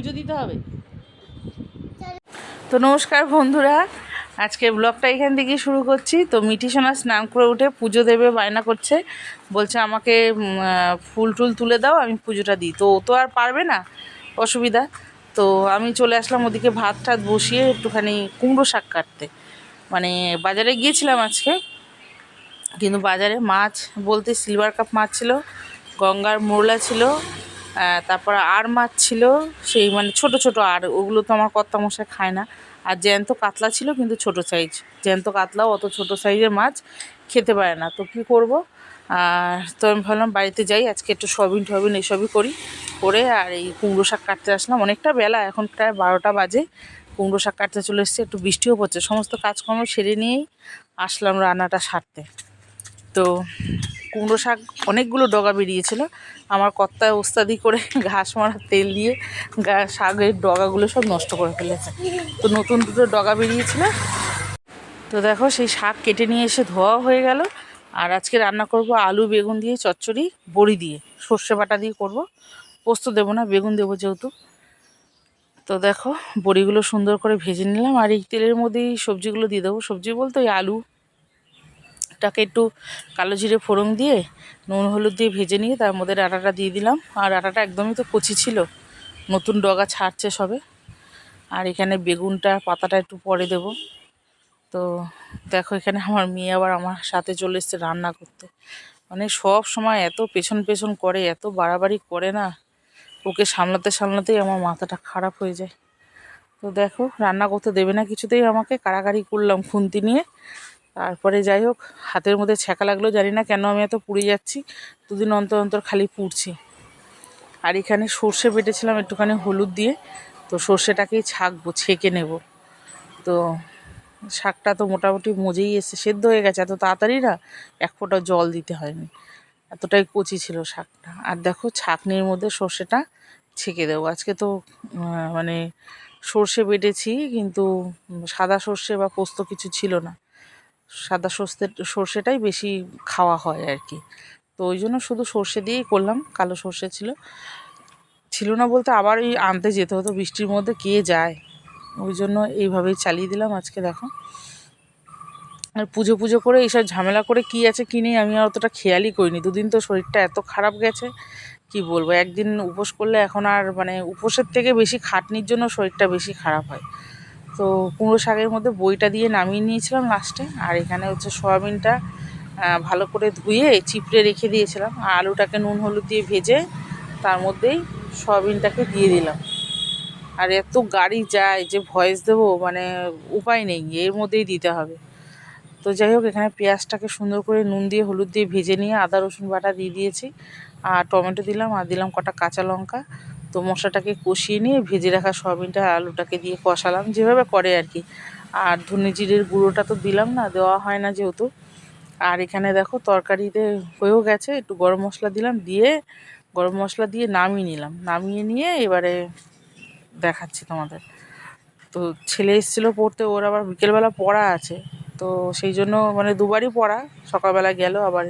পুজো দিতে হবে? তো নমস্কার বন্ধুরা, আজকে ব্লগটা এখান থেকেই শুরু করছি। তো মিঠি সোনা স্নান করে উঠে পুজো দেবে, বায়না করছে। বলছে আমাকে ফুল টুল তুলে দাও, আমি পুজোটা দিই। তো ও তো আর পারবে না, অসুবিধা। তো আমি চলে আসলাম ওদিকে ভাত টাত বসিয়ে একটুখানি কুমড়ো শাক কাটতে। মানে বাজারে গিয়েছিলাম আজকে, কিন্তু বাজারে মাছ বলতে সিলভার কাপ মাছ ছিল, গঙ্গার মোরলা ছিল তারপর আর মাছ ছিল, সেই মানে ছোট ছোট আর, ওগুলো তো আমার কর্তা মশাই খায় না। আর জ্যান্ত কাতলা ছিল কিন্তু ছোট সাইজ জ্যান্ত কাতলাও অত ছোট সাইজের মাছ খেতে পারে না। তো কী করব? আর তো আমি ভাবলাম বাড়িতে যাই, আজকে একটু সবিন টবিন এসবই করি। করে আর এই কুমড়ো শাক কাটতে আসলাম। অনেকটা বেলা, এখন প্রায় বারোটা বাজে। কুমড়ো শাক কাটতে চলে এসেছে, একটু বৃষ্টিও পড়ছে। সমস্ত কাজকর্ম সেরে নিয়েই আসলাম রান্নাটা সারতে। তো কুমড়ো শাক অনেকগুলো ডগা বেরিয়েছিল। আমার কর্তায় ওস্তাদি করে ঘাস মারা তেল দিয়ে শাকের ডগাগুলো সব নষ্ট করে ফেলেছে। তো নতুন দুটো ডগা বেরিয়েছিল। তো দেখো সেই শাক কেটে নিয়ে এসে ধোয়া হয়ে গেল। আর আজকে রান্না করব আলু, বেগুন দিয়ে, চচ্চড়ি, বড়ি দিয়ে। সর্ষে বাটা দিয়ে করব। পোস্ত দেবো না, বেগুন দেবো যেহেতু। তো দেখো বড়িগুলো সুন্দর করে ভেজে নিলাম। আর এই তেলের মধ্যেই সবজিগুলো দিয়ে দেবো। সবজি বলতে ওই আলু টাকে একটু কালো জিরে ফোড়ন দিয়ে, নুন হলুদ দিয়ে ভেজে নিয়ে তার মধ্যে ডাঁটাটা দিয়ে দিলাম। আর ডাঁটাটা একদমই তো কচি ছিল, নতুন ডগা ছাড়ছে সবে। আর এখানে বেগুনটা, পাতাটা একটু পরে দেব। তো দেখো এখানে আমার মেয়ে আবার আমার সাথে চলে এসছে রান্না করতে। মানে সব সময় এত পেছন পেছন করে, এত বাড়াবাড়ি করে না, ওকে সামলাতে সামলাতেই আমার মাথাটা খারাপ হয়ে যায়। তো দেখো, রান্না করতে দেবে না কিছুতেই আমাকে কাড়াকাড়ি করলাম খুন্তি নিয়ে। তারপরে যাই হোক, হাতের মধ্যে ছ্যাঁকা লাগল, জানি না কেন আমি এত পুড়ে যাচ্ছি। দুদিন অন্তর অন্তর খালি পুড়ছি। আর এখানে সর্ষে বেটেছিলাম একটুখানি হলুদ দিয়ে, তো সর্ষেটাকেই ছাকবো, ছেঁকে নেব। তো শাকটা তো মোটামুটি মজেই এসে সেদ্ধ হয়ে গেছে, এত তাড়াতাড়ি না এক ফোঁটা জল দিতে হয়নি। এতটাই কচি ছিল শাকটা। আর দেখো, ছাকনির মধ্যে সর্ষেটা ছেঁকে দেবো। আজকে তো মানে সর্ষে বেটেছি, কিন্তু সাদা সর্ষে বা পোস্ত কিছু ছিল না। সাদা সর্ষে, সর্ষেটাই বেশি খাওয়া হয় আর কি। তো ওই জন্য শুধু সর্ষে দিয়েই করলাম, কালো সর্ষে ছিল। ছিল না বলতে আবার ওই আনতে যেতে হতো, বৃষ্টির মধ্যে কে যায়। ওই জন্য এইভাবেই চালিয়ে দিলাম আজকে, দেখো। আর পুজো পুজো করে এইসব ঝামেলা করে কি আছে কি নেই আমি আর অতটা খেয়ালই করিনি। দুদিন তো শরীরটা এত খারাপ গেছে, কি বলব? একদিন উপোস করলে এখন আর মানে উপোসের থেকে বেশি খাটনির জন্য শরীরটা বেশি খারাপ হয়। তো কুমড়ো শাকের মধ্যে বইটা দিয়ে নামিয়ে নিয়েছিলাম লাস্টে আর এখানে হচ্ছে সয়াবিনটা ভালো করে ধুয়ে চিপড়ে রেখে দিয়েছিলাম, আর আলুটাকে নুন হলুদ দিয়ে ভেজে তার মধ্যেই সয়াবিনটাকে দিয়ে দিলাম। আর এত গাড়ি যায় যে ভয়েস দেবো মানে উপায় নেই, এর মধ্যেই দিতে হবে। তো যাই হোক, এখানে পেঁয়াজটাকে সুন্দর করে নুন দিয়ে হলুদ দিয়ে ভেজে নিয়ে আদা রসুন বাটা দিয়ে দিয়েছি, আর টমেটো দিলাম, আর দিলাম কটা কাঁচা লঙ্কা তো মশলাটাকে কষিয়ে নিয়ে ভেজে রাখা সয়াবিনটা আলুটাকে দিয়ে কষালাম, যেভাবে করে আর কি। আর ধনে জিরের গুঁড়োটা তো দিলাম না, দেওয়া হয় না যেহেতু। আর এখানে দেখো তরকারিতে হয়েও গেছে, একটু গরম মশলা দিলাম, দিয়ে গরম মশলা দিয়ে নামিয়ে নিলাম। নামিয়ে নিয়ে এবারে দেখাচ্ছি তোমাদের। তো ছেলে এসেছিল পড়তে, ওর আবার বিকেলবেলা পড়া আছে, তো সেই জন্য মানে দুবারই পড়া, সকালবেলা গেল আবার